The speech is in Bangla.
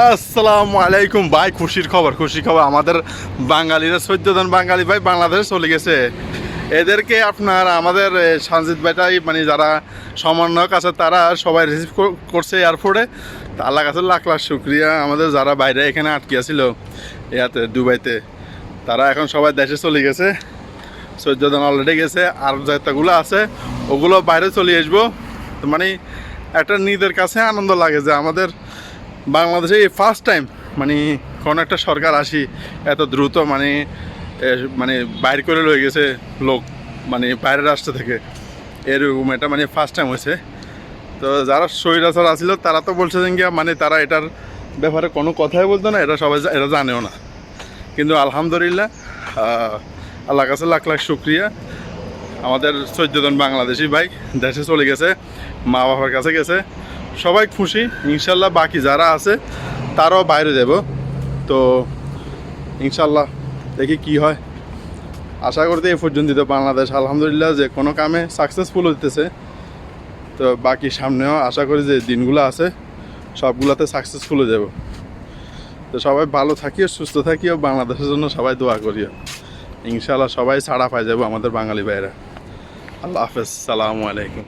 আসসালামু আলাইকুম। ভাই, খুশির খবর খুশির খবর। আমাদের বাঙালিরা চোদ্দ জন বাঙালি ভাই বাংলাদেশে চলে গেছে। এদেরকে আপনার আমাদের সঞ্জিত ভাইটাই মানে যারা সমন্বয়ক আছে, তারা সবাই রিসিভ করছে এয়ারপোর্টে আল্লাহ কাছে লাখ লাখ শুক্রিয়া। আমাদের যারা বাইরে এখানে আটকে ছিল ইয়াতে, দুবাইতে, তারা এখন সবাই দেশে চলে গেছে। চোদ্দ জন অলরেডি গেছে, আর যেটাগুলো আছে, ওগুলো বাইরে চলে আসব। মানে একটা নিজের কাছে আনন্দ লাগে যে আমাদের বাংলাদেশে এই ফার্স্ট টাইম মানে কোনো একটা সরকার আসি, এত দ্রুত মানে মানে বাইর করে রয়ে গেছে লোক মানে বাইরের রাষ্ট্র থেকে। এরকম এটা মানে ফার্স্ট টাইম হয়েছে। তো যারা স্বৈরাচার আসছিল তারা তো বলছে যে মানে তারা এটার ব্যাপারে কোনো কথাই বলতো না, এটা সবাই এটা জানেও না। কিন্তু আলহামদুলিল্লাহ আল্লাহ কাছে লাখ লাখ শুক্রিয়া। আমাদের চোদ্দ জন বাংলাদেশি ভাই দেশে চলে গেছে মা বাবার কাছে গেছে। সবাই খুশি, ইনশাল্লাহ বাকি যারা আছে, তারাও বাইরে যাব। তো, ইনশাল্লাহ দেখি কি হয়। আশা করতে এ পর্যন্ত বাংলাদেশ আলহামদুলিল্লাহ যে কোনো কামে সাকসেসফুল হইতেছে। তো বাকি সামনেও আশা করি যে দিনগুলো আছে, সবগুলোতে সাকসেসফুল হয়ে যাব। তো সবাই ভালো থাকিও, সুস্থ থাকিও, বাংলাদেশের জন্য সবাই দোয়া করিও। ইনশাল্লাহ সবাই ছাড়া পাই যাব আমাদের বাঙালি ভাইরা আল্লাহ হাফেজ। সালামু আলাইকুম।